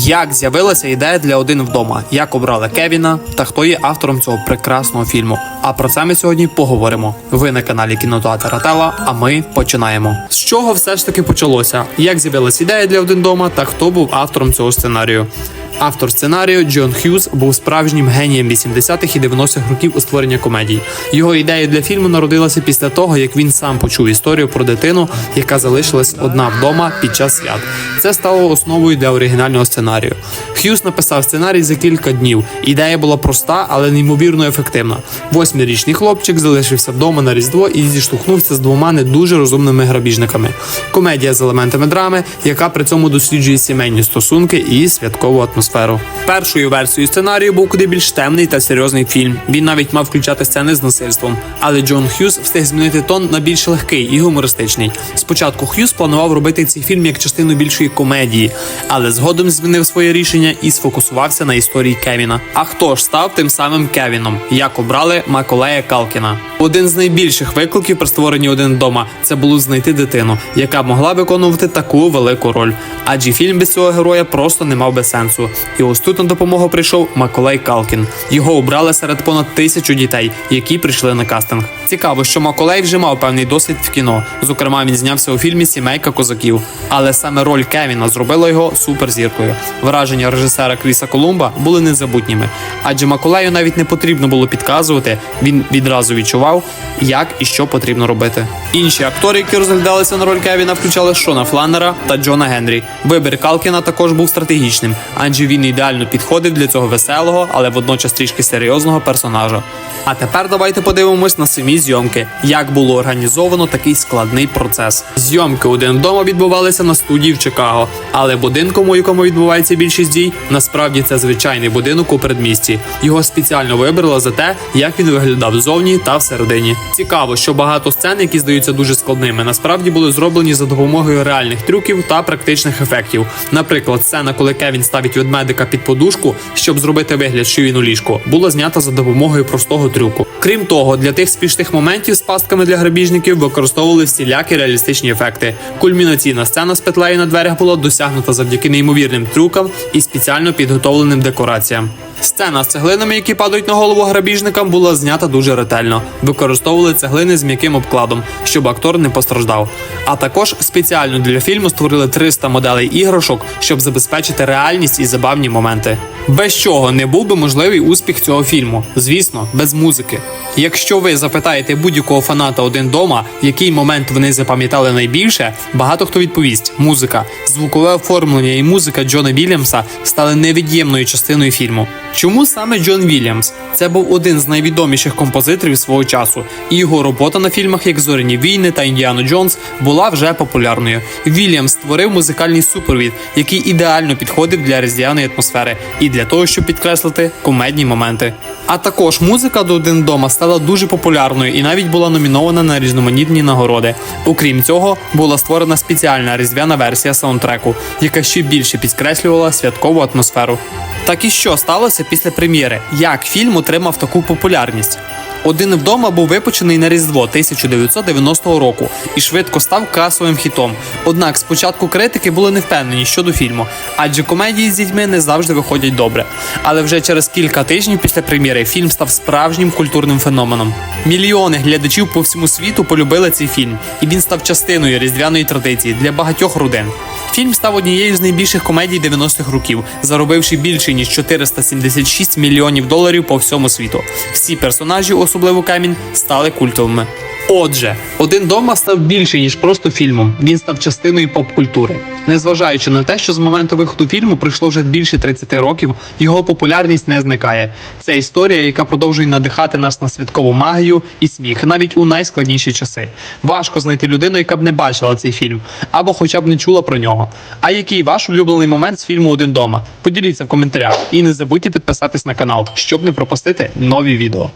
Як з'явилася ідея для один вдома, як обрали Кевіна та хто є автором цього прекрасного фільму. А про це ми сьогодні поговоримо. Ви на каналі Кінотеатр Атела, а ми починаємо. З чого все ж таки почалося? Як з'явилася ідея для один дома та хто був автором цього сценарію? Автор сценарію Джон Х'юз був справжнім генієм 80-х і 90-х років у створення комедій. Його ідея для фільму народилася після того, як він сам почув історію про дитину, яка залишилась одна вдома під час свят. Це стало основою для оригінального сценарію. Х'юз написав сценарій за кілька днів. Ідея була проста, але неймовірно ефективна. Восьмирічний хлопчик залишився вдома на різдво і зіштовхнувся з двома не дуже розумними грабіжниками. Комедія з елементами драми, яка при цьому досліджує сімейні стосунки і святкову атмосферу. Першою версією сценарію був куди більш темний та серйозний фільм. Він навіть мав включати сцени з насильством. Але Джон Х'юз встиг змінити тон на більш легкий і гумористичний. Спочатку Х'юз планував робити цей фільм як частину більшої комедії, але згодом змінив своє рішення і сфокусувався на історії Кевіна. А хто ж став тим самим Кевіном? Як обрали Маколея Калкіна? Один з найбільших викликів при створенні один вдома це було знайти дитину, яка могла виконувати таку велику роль. Адже фільм без цього героя просто не мав би сенсу. І ось тут на допомогу прийшов Маколей Калкін. Його обрали серед понад тисячу дітей, які прийшли на кастинг. Цікаво, що Маколей вже мав певний досвід в кіно. Зокрема, він знявся у фільмі Сімейка козаків. Але саме роль Кевіна зробила його суперзіркою. Враження режисера Кріса Колумба були незабутніми. Адже Маколею навіть не потрібно було підказувати, він відразу відчував, як і що потрібно робити. Інші актори, які розглядалися на роль Кевіна, включали Шона Фланнера та Джона Генрі. Вибір Калкіна також був стратегічним, адже він ідеально підходив для цього веселого, але водночас трішки серйозного персонажа. А тепер давайте подивимось на самі зйомки, як було організовано такий складний процес. Зйомки один вдома відбувалися на студії в Чикаго, але будинком, у якому відбувається більшість дій, насправді це звичайний будинок у передмісті. Його спеціально вибрали за те, як він виглядав ззовні та всередині. Цікаво, що багато сцен, які здаються дуже складними, насправді були зроблені за допомогою реальних трюків та практичних ефектів. Наприклад, сцена, коли Кевін ставить ведмедика під подушку, щоб зробити вигляд, що він у ліжку, була знята за допомогою простого трюку. Крім того, для тих спішних моментів з пастками для грабіжників використовували всілякі реалістичні ефекти. Кульмінаційна сцена з петлею на дверях була досягнута завдяки неймовірним трюкам і спеціально підготовленим декораціям. Сцена з цеглинами, які падають на голову грабіжникам, була знята дуже ретельно. Використовували цеглини з м'яким обкладом, щоб актор не постраждав. А також спеціально для фільму створили 300 моделей іграшок, щоб забезпечити реальність і забавні моменти. Без чого не був би можливий успіх цього фільму, звісно, без музики. Якщо ви запитаєте будь-якого фаната один дома, який момент вони запам'ятали найбільше, багато хто відповість: музика, звукове оформлення і музика Джона Вільямса стали невід'ємною частиною фільму. Чому саме Джон Вільямс? Це був один з найвідоміших композиторів свого часу, і його робота на фільмах як Зоряні війни та Індіану Джонс була вже популярною. Вільямс створив музикальний супровід, який ідеально підходив для різдвяної атмосфери і для того, щоб підкреслити кумедні моменти. А також музика до один дома стала дуже популярною і навіть була номінована на різноманітні нагороди. Окрім цього, була створена спеціальна різдвяна версія саундтреку, яка ще більше підкреслювала святкову атмосферу. Так і що сталося після прем'єри? Як фільм отримав таку популярність? Один вдома був випущений на Різдво 1990 року і швидко став касовим хітом. Однак спочатку критики були не впевнені щодо фільму, адже комедії з дітьми не завжди виходять добре. Але вже через кілька тижнів після прем'єри фільм став справжнім культурним феноменом. Мільйони глядачів по всьому світу полюбили цей фільм, і він став частиною різдвяної традиції для багатьох родин. Фільм став однією з найбільших комедій 90-х років, заробивши більше ніж 476 мільйонів доларів по всьому світу. Всі персонажі, особливо камінь, стали культовими. Отже, один дома став більше ніж просто фільмом. Він став частиною поп-культури. Незважаючи на те, що з моменту виходу фільму пройшло вже більше 30 років, його популярність не зникає. Це історія, яка продовжує надихати нас на святкову магію і сміх, навіть у найскладніші часи. Важко знайти людину, яка б не бачила цей фільм, або хоча б не чула про нього. А який ваш улюблений момент з фільму Один дома? Поділіться в коментарях і не забудьте підписатись на канал, щоб не пропустити нові відео.